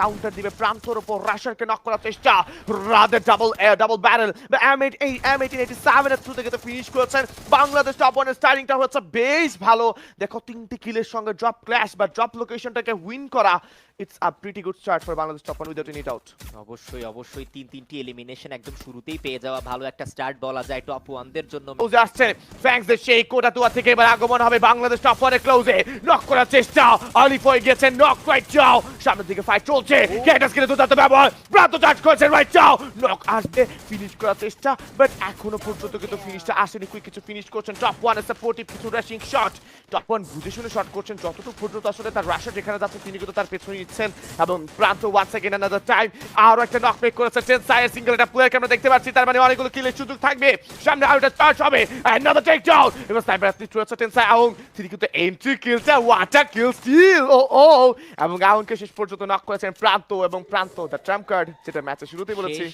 Counter দিবে, প্রান্তর উপর রাশারকে নক করার চেষ্টা। রাদের double double barrel M eight এই এম এইটিন এইটি সেভেনের থ্রু থেকে ফিনিশ করেছেন। বাংলাদেশ টপ ওয়ানের স্টার্টিংটা হচ্ছে বেশ ভালো। দেখো তিনটি কিলের সঙ্গে ড্রপ ক্ল্যাশ বা ড্রপ লোকেশনটাকে উইন করা। It's a pretty good start for Bangladesh top one without any doubt অবশ্যই অবশ্যই তিন তিনটি এলিমিনেশন একদম শুরুতেই পেয়ে যাওয়া ভালো একটা স্টার্ট বলা যায় টপ ওয়ানদের জন্য। ক্লোজে আসছে। ফ্যাংসদের সেই কোটা তুয়া থেকে এবার আগমন হবে বাংলাদেশ টপ ওয়ানের ক্লোজে নক করার চেষ্টা। আলিফ হয়ে গেছে নক রাইট যাও। সামনের দিকে ফাইট চলছে। ক্যাটাস কিনে দুর্দান্ত ব্যবহার। প্রান্ত চার্জ করেছে রাইট যাও। নক আসবে ফিনিশ করার চেষ্টা। বাট এখনও পর্যন্ত কিন্তু ফিনিশটা আসেনি। কুইক কিছু ফিনিশ করছেন। টপ ওয়ানের সাপোর্টিভ কিছু র্যাশিং শট টপ ওয়ান বুঝে শুনে শট করছেন। যতটুকু পর্যন্ত আসলে তার রাশা যেখানে যাচ্ছে তিনি কিন্তু তার পেছনে নিচ্ছেন এবং প্রান্ত ওয়ান সেকেন্ড আনাদার টাইম আরও একটা নক মেক করেছে টেন সাইয়ের সিঙ্গেল একটা প্লেয়ারকে আমরা দেখতে পাচ্ছি তার মানে অনেকগুলো কিলের সুযোগ থাকবে। সামনে আরও একটা চার্জ হবে another take down এবার স্নাইপার অ্যাথলিট রয়েছে টেন সাই এবং তিনি কিন্তু এন্ট্রি কিলটা ওয়াটার কিল স্টিল ও ও। এবং আউনকে শেষ পর্যন্ত নক করেছেন প্রান্ত এবং প্রান্ত দ্য ট্রাম্প কার্ড যেটা ম্যাচের শুরুতেই বলেছি।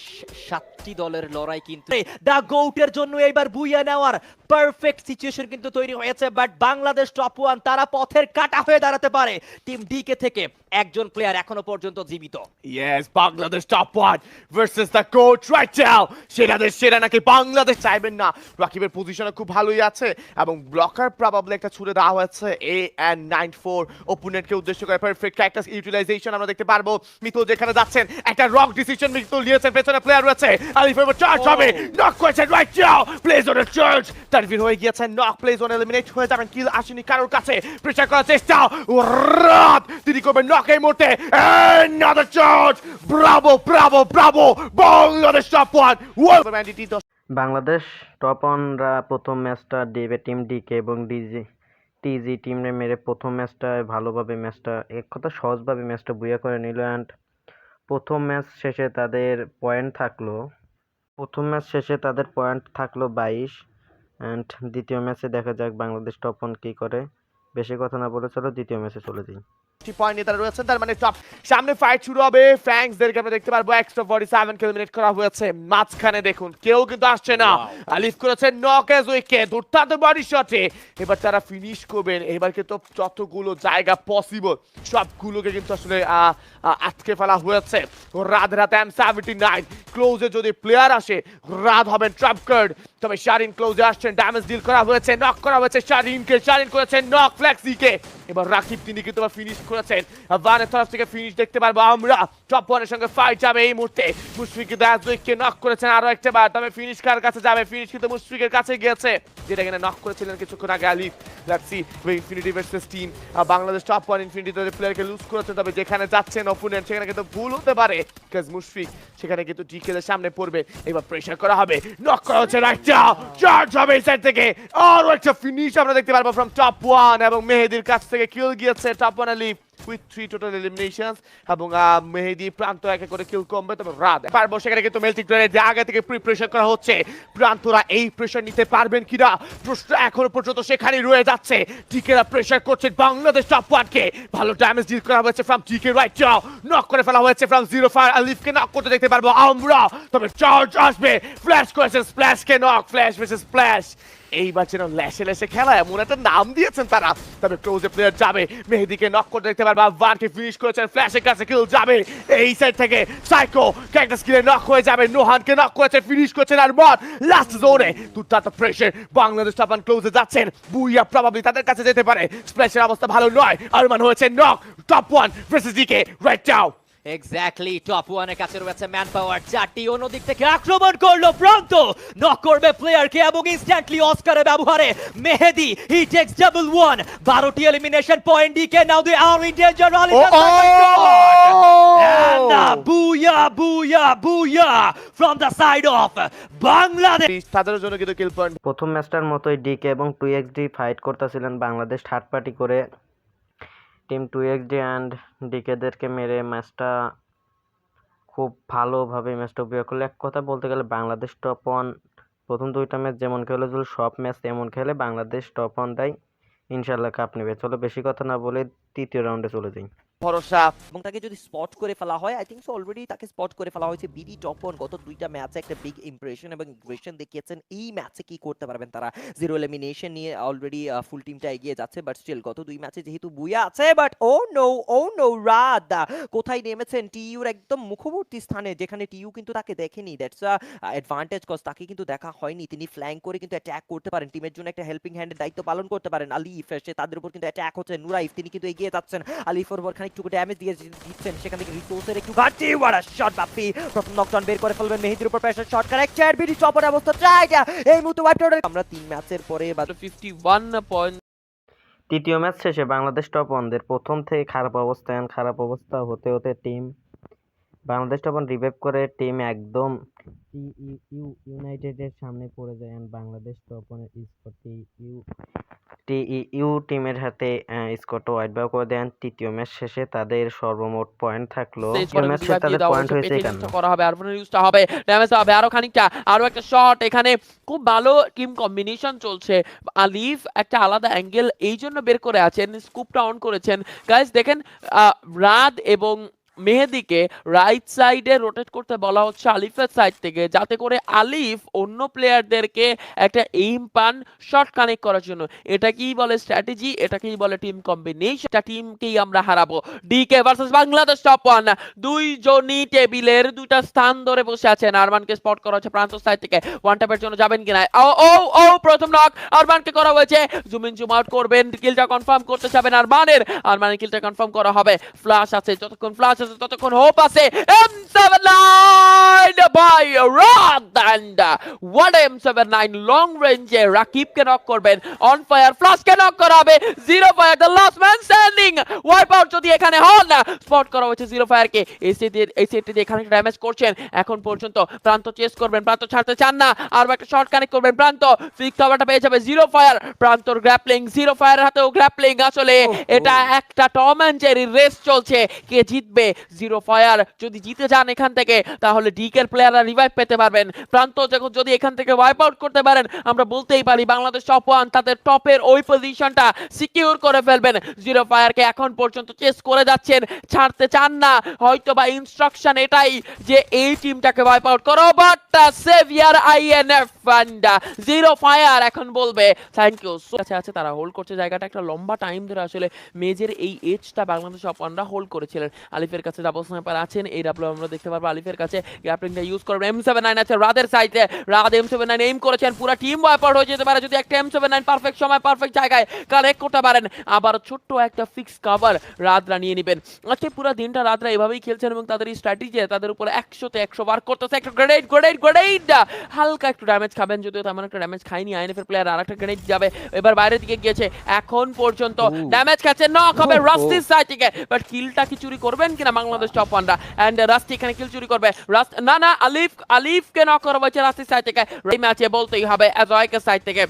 সাতটি দলের লড়াই কিন্তু। দা গোউটের জন্য এইবার বুইয়া নেওয়ার পারফেক্ট সিচুয়েশন কিন্তু তৈরি হয়েছে বাট বাংলাদেশ টপ ওয়ান তারা পথের কাটা হয়ে দাঁড়াতে পারে। টিম ডিকে থেকে একজন প্লেয়ার এখনও পর্যন্ত জীবিত। Yes, Bangladesh top one versus the coach right now. সেরাদের সেরা নাকি বাংলাদেশ চাইবেন না? রাকিবের পজিশনে খুব ভালোই আছে এবং ব্লকার প্রবাবলি একটা ছুড়ে দেওয়া হয়েছে এ এন নাইন ফোর ওপোনেন্টকে উদ্দেশ্য করে। পারফেক্ট একটা ইউটিলাইজেশন আমরা দেখতে পারব। মিতুল যেখানে যাচ্ছেন একটা রং ডিসিশন মিতুল নিয়েছেন পেছনে প্লেয়ার রয়েছে। আলিফ চার্জ হবে। নক করেছেন right now plays on charge Tanvir হয়ে গিয়েছেন নক প্লেজ অন এলিমিনেট হয়ে যাবেন। কিল আসেনি কারোর কাছে। প্রেসার করার চেষ্টা। রাত। তিনি করবেন নক এই মুহূর্তে another charge bravo bravo bravo Bangladesh top one Bangladesh top প্রথম ম্যাচটা দেবে টিম ডিকে এবং ডিজি টিজি টিমে মেরে প্রথম ম্যাচটায় ভালোভাবে ম্যাচটা এক কথা সহজভাবে ম্যাচটা বুয়া করে নিল অ্যান্ড প্রথম ম্যাচ শেষে তাদের পয়েন্ট থাকল, প্রথম ম্যাচ শেষে তাদের পয়েন্ট থাকল বাইশ অ্যান্ড দ্বিতীয় ম্যাচে দেখা যাক বাংলাদেশ টপ অন কী করে। বেশি কথা না বলে চলো দ্বিতীয় ম্যাচে চলে যাই। পয়েন্ট নিয়ে তারা রয়েছেন। তার মানে টপ সামনে ফাইট শুরু হবে। ফ্যাংসদেরকে আমরা দেখতে পারব। এক্সট্রা ফর্টি সেভেন কিলোমিটার করা হয়েছে। মাঝখানে দেখুন কেউ কিন্তু আসছে না। আলিফ করেছে নক এজ উইকে দুর্দান্ত বডি শটে এবার তারা ফিনিশ করবেন। এবার কিন্তু যতগুলো জায়গা পসিবল সবগুলোকে কিন্তু আসলে আটকে ফেলা হয়েছে। রাত রাত এম সেভেন্টি নাইন ক্লোজে যদি প্লেয়ার আসে রাত হবেন ট্রাপ কার্ড তবে শারিন ক্লোজে আসছেন। ড্যামেজ ডিল করা হয়েছে নক করা হয়েছে শারিনকে শারিন করেছেন নক ফ্লেক্সিকে এবার রাকিব তিনি কিন্তু ফিনিশ করেছেন। ভানের তরফ থেকে ফিনিশ দেখতে পারব আমরা। টপ ওয়ানের সঙ্গে ফাইট যাবে এই মুহূর্তে। মুশফিক দাসকে নক করেছেন আরও একটা বার। তবে ফিনিশ কার কাছে যাবে? ফিনিশ কিন্তু মুশফিকের কাছে গিয়েছে। যেটা কিনা নক করেছিলেন কিছুক্ষণ আগে আলিফ। যেখানে ভুল হতে পারে। মুশফিক, সেখানে কিন্তু সামনে এবার করা হবে। নক করা হচ্ছে রাইটটা চার্জ হবে এই সাইড থেকে। আরও একটা ফিনিশ আমরা দেখতে পারব ফ্রম টপ ওয়ান এবং মেহেদির কাছ থেকে। কিল গিয়েছে top one Alif with three total এবং মেহেদি প্রান্ত একে করে কিল কমবে, তবে রাত সেখানে কিন্তু যে আগে থেকে প্রিপারেশন করা হচ্ছে, প্রান্তরা এই প্রেশার নিতে পারবেন কিনা? প্রশ্ন এখনও পর্যন্ত সেখানেই রয়ে যাচ্ছে। টিকেরা প্রেশার বাংলাদেশ টপ ওয়ানকে ভালো ড্যামেজ ডিল করা হয়েছে ফ্রম টিকে রাইট চাও নক করে ফেলা হয়েছে ফ্রম জিরো ফায়ার আলিফকে নক করতে দেখতে পারব আমরা। তবে চার্জ আসবে। ফ্ল্যাশ করেছে নক ফ্ল্যাশ স্প্ল্যাশ এইবার যেন ল্যাশে ল্যাশে খেলা, এমন একটা নাম দিয়েছেন তারা। তবে ক্লোজে প্লেয়ার যাবে। মেহেদিকে নক করতে দেখতে পারবা ভানকে ফিনিশ করেছেন ফ্ল্যাশের কাছে কিল যাবে। এই সাইড থেকে সাইকো নক হয়ে যাবে নোহানকে নক করেছে ফিনিশ করেছেন আর মত লাস্ট জোনে দুর্দান্ত বাংলাদেশ জাপান ক্লোজে যাচ্ছেন, বুইয়া প্রবাবলি তাদের কাছে যেতে পারে। স্প্ল্যাশের অবস্থা ভালো নয় আরমান হয়েছে knock top one versus right exactly top ওয়ানের কাছে রয়েছে ম্যান পাওয়ার চারটি অন্যদিক থেকে আক্রমণ করল প্রান্ত। নক করবে প্লেয়ারকে এবং ইনস্ট্যান্টলি অস্কারে ব্যবহারে। Mehedi he takes double one বারোটি elimination point DK now they are in danger And booyah, booyah, booyah from the side of Bangladesh. তাদের জন্য কিন্তু কিল পয়েন্ট প্রথম ম্যাচটার মতোই ডিকে এবং টু এক্স ডি ফাইট করতেছিলেন বাংলাদেশ থার্ড পার্টি করে। Team two X D and ডিকেদেরকে মেরে ম্যাচটা খুব ভালোভাবে ম্যাচটা উপভোগ করল। এক কথা বলতে গেলে বাংলাদেশ টপ ওয়ান প্রথম দুইটা ম্যাচ যেমন খেলে চলো, সব ম্যাচ তেমন খেলে বাংলাদেশ টপ ওয়ান দেয় ইনশাল্লাহ কাপ নেবে। চলো বেশি কথা না বলে তৃতীয় রাউন্ডে চলে যাই। ভরসা এবং তাকে যদি স্পট করে ফেলা হয় আই থিঙ্ক সো অলরেডি তাকে স্পট করে ফেলা হয়েছে বিডি টপ ওয়ান গত দুইটা ম্যাচে একটা বিগ ইমপ্রেশন এবং ইমপ্রেশন দেখিয়েছেন। এই ম্যাচে কি করতে পারবেন তারা? জিরো এলিমিনেশন নিয়ে অলরেডি ফুল টিমটা এগিয়ে যাচ্ছে বাট স্টিল গত দুই ম্যাচে যেহেতু বুয়া আছে but oh no oh no Raad! কোথায় নেমেছেন? টিইউর একদম মুখবর্তী স্থানে, যেখানে টিইউ কিন্তু তাকে দেখেনি। দ্যাটস অ্যাডভান্টেজ কজ তাকে কিন্তু দেখা হয়নি। তিনি ফ্ল্যাঙ্ক করে কিন্তু অ্যাট্যাক করতে পারেন। টিমের জন্য একটা হেল্পিং হ্যান্ডের দায়িত্ব পালন করতে পারেন। আলিফ সে তাদের উপর কিন্তু অ্যাটাক হচ্ছে। নুরাইফ, তিনি কিন্তু এগিয়ে যাচ্ছেন। আলিফের খানিকটুকু ড্যামেজ দিয়ে দিচ্ছেন। সেখান থেকে রিসোর্সের একটু ঘাটতি। ওয়ারা শট বাপ্পি। প্রথম নকডাউন বের করে ফেলবেন মেহেদির উপর প্রেসার শট কারেক্টেড বিডি চপর অবস্থা এই মুহূর্তে ওয়াইপ আমরা তিন ম্যাচের পরে বা ফিফটি ওয়ান পয়েন্ট তৃতীয় ম্যাচ শেষে বাংলাদেশ টপ ওয়ানদের প্রথম থেকে খারাপ অবস্থান খারাপ অবস্থা হতে হতে team Bangladesh top one revive করে টিম একদম ইউ ইউনাইটেডের সামনে পড়ে যায় বাংলাদেশ টপ ওয়ানের স্কোর ইউ ইউ টিমের হাতে স্কোরটা ওয়াইড বাই করে দেন। তৃতীয় ম্যাচ শেষে তাদের সর্বমোট পয়েন্ট থাকল। তৃতীয় ম্যাচ শেষে তাদের পয়েন্ট হয়েছে। একান্ন করা হবে। আরবান ইউজটা হবে। ড্যামেজ হবে। আরও খানিকটা আরও একটা শট এখানে খুব ভালো টিম কম্বিনেশন চলছে। আলিফ একটা আলাদা অ্যাঙ্গেল এই জন্য বের করে আছেন। স্কুপটা অন করেছেন। গাইস দেখেন রাদ এবং মেহেদিকে রাইট সাইডে রোটেট করতে বলা হচ্ছে আলিফের সাইড থেকে, যাতে করে আলিফ অন্য প্লেয়ারদেরকে একটা এইম পান শট কানেক্ট করার জন্য। এটা কি বলে স্ট্র্যাটেজি এটাকেই বলে টিম কম্বিনেশন এটা টিমকেই আমরা হারাবো। DK versus Bangladesh top one দুইজনই টেবিলের দুইটা স্থান ধরে বসে আছেন। আরমানকে স্পট করা হচ্ছে প্রান্ত সাইড থেকে। ওয়ান ট্যাপের জন্য যাবেন কিনা? ও ও ও, প্রথম নক আরমানকে করা হয়েছে। জুম ইন জুম আউট করবেন কিলটা কনফার্ম করতে যাবেন আরমানের। আরমানের কিলটা কনফার্ম করা হবে। ফ্লাশ আছে, যতক্ষণ ফ্লাশ আছে ততক্ষণ হোপ আছে। M79 by Rod and uh, what M79 long range এ রাকিবকে নক করবেন। অন ফায়ার ফ্লাশকে নক করা zero fire the last man standing wipe out যদি এখানে হন স্পট করা হয়েছে জিরো ফায়ারকে এই সেটে এই সেটটি দিয়ে এখানে ড্যামেজ করছেন। এখন পর্যন্ত প্রান্ত চেস করবেন প্রান্ত ছাড়তে চান না। আর একটা শর্ট কানেক্ট করবেন প্রান্ত। ফিক্স কভারটা পেয়ে যাবে জিরো ফায়ার প্রান্তর গ্র্যাপলিং জিরো ফায়ার হাতেও গ্র্যাপলিং আসলে এটা একটা টম অ্যান্ড জেরির রেস চলছে। কে জিতবে জিরো ফায়ার যদি জিতে যান এখান থেকে, তাহলে ডিকের প্লেয়াররা রিভাইভ পেতে পারবেন। প্রান্ত যখন যদি এখান থেকে ওয়াইপ আউট করতে পারেন, আমরা বলতেই পারি বাংলাদেশ টপ ওয়ান তাদের টপের ওই পজিশনটা সিকিউর করে ফেলবেন। জিরো ফায়ারকে এখন পর্যন্ত চেস করে যাচ্ছেন, ছাড়তে চান না। হয়তো বা ইনস্ট্রাকশন এটাই যে এই টিমটাকে ওয়াইপ আউট করো but saviour INF and zero fire এখন বলবে। থ্যাংক ইউ সো আছে, তারা হোল্ড করছে। জায়গাটা একটা লম্বা টাইম ধরে আসলে মেজের এই এজটা বাংলাদেশ অপানরা হোল্ড করেছিলেন। আলিফের কাছে ডাবল স্নাইপার আছেন। এই ডাবল আমরা দেখতে পারব আলিফের কাছে। গ্যাপলিংটা ইউজ করবেন এম সেভেন নাইন আছে রাদের সাইডে Raad M seven nine aim করেছেন। পুরো টিম ওয়াইপ আউট হয়ে যেতে পারে। যদি একটা এম সেভেন নাইন পারফেক্ট সময় পারফেক্ট জায়গায় কালেক্ট করতে পারেন। আবার ছোট্ট একটা ফিক্স কভার রাতরা নিয়ে নেবেন। আজকে পুরো দিনটা রাতরা এভাবেই খেলছেন এবং তাদের এই স্ট্র্যাটেজি তাদের উপরে একশোতে একশো বার করতেছে। একটা গ্রেনেড গ্রেনেড গ্রেনেড হালকা একটু ড্যামেজ খাবেন যদিও তেমন একটা ড্যামেজ খায়নি আইএনএফ এর প্লেয়ার আর একটা গ্রেনেড যাবে। এবার বাইরের দিকে গিয়েছে এখন পর্যন্ত ড্যামেজ খাচ্ছে নক হবে রাস্তির সাইড থেকে বাট কিলটা কি চুরি করবেন কিনা বাংলাদেশ টপ ওয়ানরা এন্ড রাস্তি এখানে কিল চুরি করবে। রাস্ত না না আলিফ আলিফকে নক করা হয়েছে রাস্তির সাইড থেকে এই ম্যাচে বলতেই হবে অ্যাজয়কের সাইড থেকে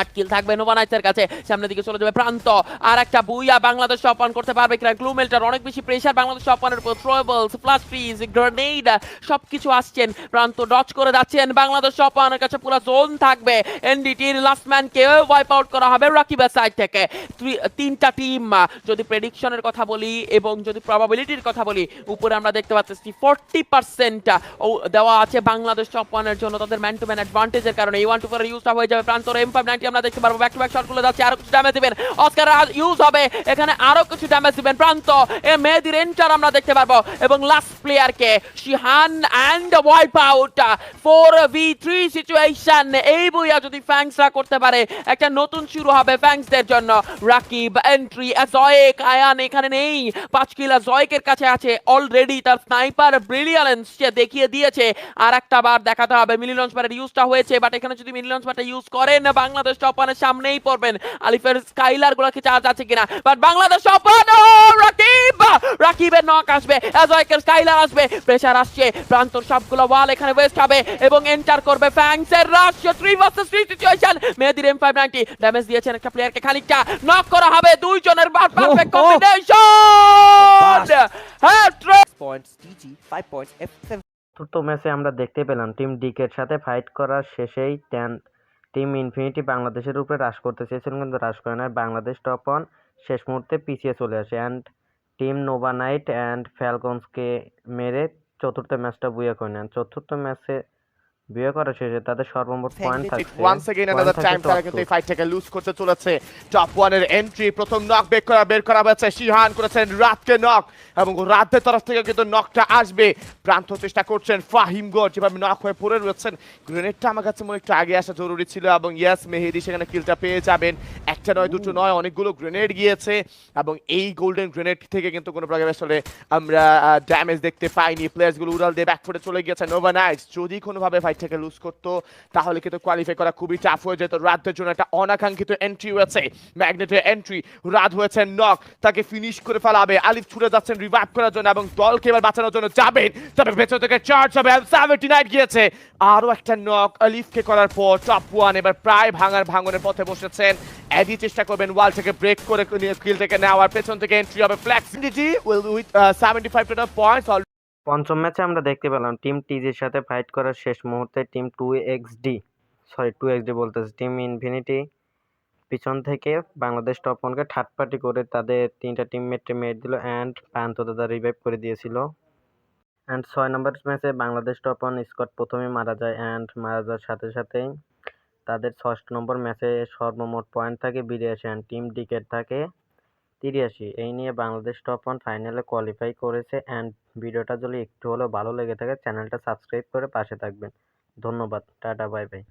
আট কিল থাকবে নোভানাইসের কাছে। সামনের দিকে চলে যাবে প্রান্ত। আর একটা বুইয়া বাংলাদেশ অপান করতে পারবে কিনা গ্লুমেলটার অনেক বেশি প্রেশার বাংলাদেশ অপানের উপর থ্রোয়েবলস প্লাস ফ্রিজ গ্রেনেড সবকিছু আসছেন। প্রান্ত ডচ করে যাচ্ছেন। বাংলাদেশ অপানের কাছে পুরো জোন থাকবে। এনডিটির লাস্ট ম্যানকে ওয়াইপ আউট করা হবে রাকিবের সাইড থেকে। তিনটা টিম যদি প্রেডিকশনের কথা বলি এবং যদি প্রবাবিলিটির কথা বলি, উপরে আমরা দেখতে পাচ্ছি ফোরটি পার্সেন্ট দেওয়া আছে বাংলাদেশ অপানের জন্য। তাদের ম্যান টু ম্যান অ্যাডভান্টেজের কারণে। এই ওয়ান টু ফোর ইউজটা হয়ে যাবে প্রান্তর এম ফাইভ নাইনটি আমরা দেখতে পারব। ব্যাক টু ব্যাক শটগুলো যাচ্ছে, আরও কিছু ড্যামেজ দিবেন। অস্কার ইউজ হবে। এখানে আরও কিছু ড্যামেজ দিবেন। প্রান্ত এ মেহেদির এন্টার আমরা দেখতে পারব। এবং লাস্ট প্লেয়ারকে Shihan and wipe out four V three situation এই বইয়া যদি ফ্যাংসরা করতে পারে, একটা নতুন শুরু হবে ফ্যাংসদের জন্য। রাকিব এন্ট্রি জয়েক, আয়ান এখানে নেই। পাঁচ কিলা জয়েকের কাছে আছে। অলরেডি তার স্নাইপার ব্রিলিয়ান্স সে দেখিয়ে দিয়েছে। আর একটা বার দেখাতে হবে। মিলি লঞ্চ প্যাডের ইউজটা হয়েছে বাট এখানে যদি মিলি লঞ্চ প্যাডটা ইউজ করেন, বাংলাদেশ টপানের সামনেই পড়বেন। আলিফের স্কাইলার গুলোকে চার্জ আছে কিনা? But Bangladesh top one Rakib! রাকিবের নক আসবে স্কাইলার আসবে প্রেসার আসছে প্রান্তর সবগুলো ওয়াল এখানে ওয়েস্ট হবে এবং এন্টার করবে ফ্যাংসের rush three versus three situation মেহেদির এম ফাইভ নাইনটি ড্যামেজ দিয়েছেন একটা প্লেয়ারকে খানিকটা। নক করা হবে দুইজনের perfect Oh, oh. Combination points TG 5 points F চতুর্থ ম্যাচে আমরা দেখতে পেলাম টিম ডিকের সাথে ফাইট করার শেষেই টেন টিম ইনফিনিটি বাংলাদেশের উপরে হ্রাস করতে চেয়েছিলেন, কিন্তু হ্রাস করে না বাংলাদেশ টপ অন শেষ মুহূর্তে পিছিয়ে চলে আসে। And team nova knight and ফ্যালকনসকে মেরে চতুর্থ ম্যাচটা বুয়া করে নেন। চতুর্থ ম্যাচে বুয়া করা শেষে তাদের সর্বমোট পয়েন্ট থাকছে। ওয়ান্স এগেইন অ্যানাদার টাইম তারা কিন্তু এই ফাইটটাকে লুজ করতে চলেছে। টপ ওয়ানের এন্ট্রি প্রথম নক বের করা বের করা হয়েছে। শিহান করেছেন রাতকে নক এবং রাতের তরফ থেকে কিন্তু নকটা আসবে। প্রান্ত চেষ্টা করছেন ফাহিম গড় যেভাবে নক হয়ে পড়ে রয়েছেন। গ্রেনেডটা আমার কাছে মনে একটু আগে আসা জরুরি ছিল এবং ইয়াস মেহেদি সেখানে কিলটা পেয়ে যাবেন। একটা নয় দুটো নয় অনেকগুলো গ্রেনেড গিয়েছে এবং এই গোল্ডেন গ্রেনেড থেকে কিন্তু কোনো প্রকার আসলে আমরা ড্যামেজ দেখতে পাইনি। প্লেয়ার্সগুলো উড়াল দিয়ে ব্যাকফুটে চলে গিয়েছে নোভা নাইটস যদি কোনোভাবে ফাইটটাকে লুজ করতো, তাহলে কিন্তু কোয়ালিফাই করা খুবই টাফ হয়ে যেত। রাতের জন্য একটা অনাকাঙ্ক্ষিত এন্ট্রি হয়েছে। ম্যাগনেটের এন্ট্রি রাত হয়েছে নক তাকে ফিনিশ করে ফেলাবে। আলিফ ছুটে যাচ্ছেন রিভাইভ করার জন্য এবং দলকে এবার বাঁচানোর জন্য যাবেন। তবে ভেতর থেকে চার্জ হবে। সেভেন্টি নাইন গিয়েছে। আরও একটা নক আলিফকে করার পর টপ ওয়ান এবার প্রায় ভাঙার ভাঙনের পথে বসেছেন। এডি চেষ্টা করবেন ওয়াল থেকে ব্রেক করে কিল থেকে নেওয়ার। পেছন থেকে এন্ট্রি হবে flexibility with seventy five points পঞ্চম ম্যাচে আমরা দেখতে পেলাম টিম টিজির সাথে ফাইট করার শেষ মুহূর্তে team two X D sorry two X D বলতেছে টিম ইনফিনিটি পিছন থেকে বাংলাদেশ টপ ওয়ানকে থার্ড পার্টি করে তাদের তিনটা টিমমেটকে মেরে দিল অ্যান্ড প্রান্ত দাদা রিভাইভ করে দিয়েছিল। অ্যান্ড ছয় নম্বর ম্যাচে বাংলাদেশ টপ ওয়ান স্কট প্রথমে মারা যায় অ্যান্ড মারা যাওয়ার সাথে সাথেই তাদের ষষ্ঠ নম্বর ম্যাচে সর্বমোট পয়েন্ট থাকে, বিরাশি অ্যান্ড টিম ডিকেট থাকে। তিরাশি। এই নিয়ে বাংলাদেশ টপ ওয়ান ফাইনালে কোয়ালিফাই করেছে অ্যান্ড ভিডিওটা যদি একটু হলেও ভালো লেগে থাকে চ্যানেলটা সাবস্ক্রাইব করে পাশে থাকবেন। ধন্যবাদ, টাটা বাই বাই